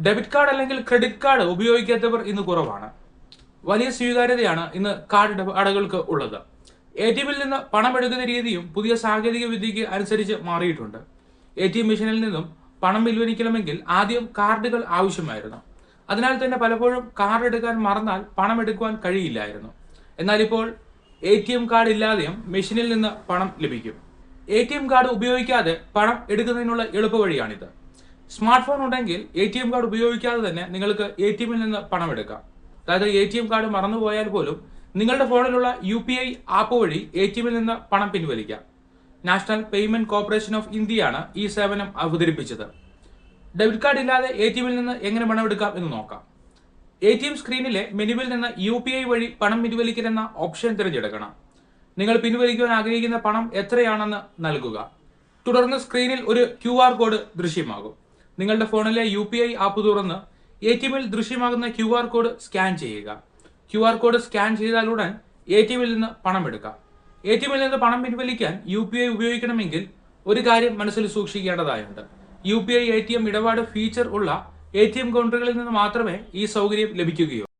Debit card അല്ലെങ്കിൽ credit card ഉപയോഗിക്കാത്തവർ ഇന്ന് കുറവാണ്. വലിയ സ്വീകാര്യതയാണ് ഇന്ന് കാർഡ് ഇടപാടുകൾക്ക് ഉള്ളത്. എ ടി എമ്മിൽ നിന്ന് പണം എടുക്കുന്ന രീതിയും പുതിയ സാങ്കേതിക വിദ്യയ്ക്ക് അനുസരിച്ച് മാറിയിട്ടുണ്ട്. എ ടി എം മെഷീനിൽ നിന്നും പണം പിൻവലിക്കണമെങ്കിൽ ആദ്യം കാർഡുകൾ ആവശ്യമായിരുന്നു. അതിനാൽ തന്നെ പലപ്പോഴും കാർഡ് എടുക്കാൻ മറന്നാൽ പണം എടുക്കുവാൻ കഴിയില്ലായിരുന്നു. എന്നാൽ ഇപ്പോൾ എ ടി എം കാർഡ് ഇല്ലാതെയും മെഷീനിൽ നിന്ന് പണം ലഭിക്കും. എ ടി എം കാർഡ് ഉപയോഗിക്കാതെ പണം എടുക്കുന്നതിനുള്ള എളുപ്പവഴിയാണിത്. സ്മാർട്ട് ഫോൺ ഉണ്ടെങ്കിൽ എ ടി എം കാർഡ് ഉപയോഗിക്കാതെ തന്നെ നിങ്ങൾക്ക് എ ടി എമ്മിൽ നിന്ന് പണം എടുക്കാം. അതായത് എ ടി എം കാർഡ് മറന്നുപോയാൽ പോലും നിങ്ങളുടെ ഫോണിലുള്ള യു പി ഐ ആപ്പ് വഴി എ ടി എമ്മിൽ നിന്ന് പണം പിൻവലിക്കാം. നാഷണൽ പേയ്മെന്റ് കോർപ്പറേഷൻ ഓഫ് ഇന്ത്യയാണ് ഈ സേവനം അവതരിപ്പിച്ചത്. ഡെബിറ്റ് കാർഡ് ഇല്ലാതെ എ ടി എമ്മിൽ നിന്ന് എങ്ങനെ പണം എടുക്കാം എന്ന് നോക്കാം. എ ടി എം സ്ക്രീനിലെ മെനുവിൽ നിന്ന് യു പി ഐ വഴി പണം പിൻവലിക്കലെന്ന ഓപ്ഷൻ തിരഞ്ഞെടുക്കണം. നിങ്ങൾ പിൻവലിക്കുവാൻ ആഗ്രഹിക്കുന്ന പണം എത്രയാണെന്ന് നൽകുക. തുടർന്ന് സ്ക്രീനിൽ ഒരു ക്യു കോഡ് ദൃശ്യമാകും. നിങ്ങളുടെ ഫോണിലെ യു പി ഐ ആപ്പ് തുറന്ന് എ ടി എമ്മിൽ ദൃശ്യമാകുന്ന ക്യു ആർ കോഡ് സ്കാൻ ചെയ്യുക. ക്യു ആർ കോഡ് സ്കാൻ ചെയ്താലുടൻ എ ടി എമ്മിൽ നിന്ന് പണം എടുക്കാം. എ ടി എമ്മിൽ നിന്ന് പണം പിൻവലിക്കാൻ യു പി ഐ ഉപയോഗിക്കണമെങ്കിൽ ഒരു കാര്യം മനസ്സിൽ സൂക്ഷിക്കേണ്ടതായുണ്ട്. U P I A T M ഇടപാട് ഫീച്ചർ ഉള്ള എ ടി എം കൗണ്ടറുകളിൽ നിന്ന് മാത്രമേ ഈ സൗകര്യം ലഭിക്കുകയുള്ളൂ.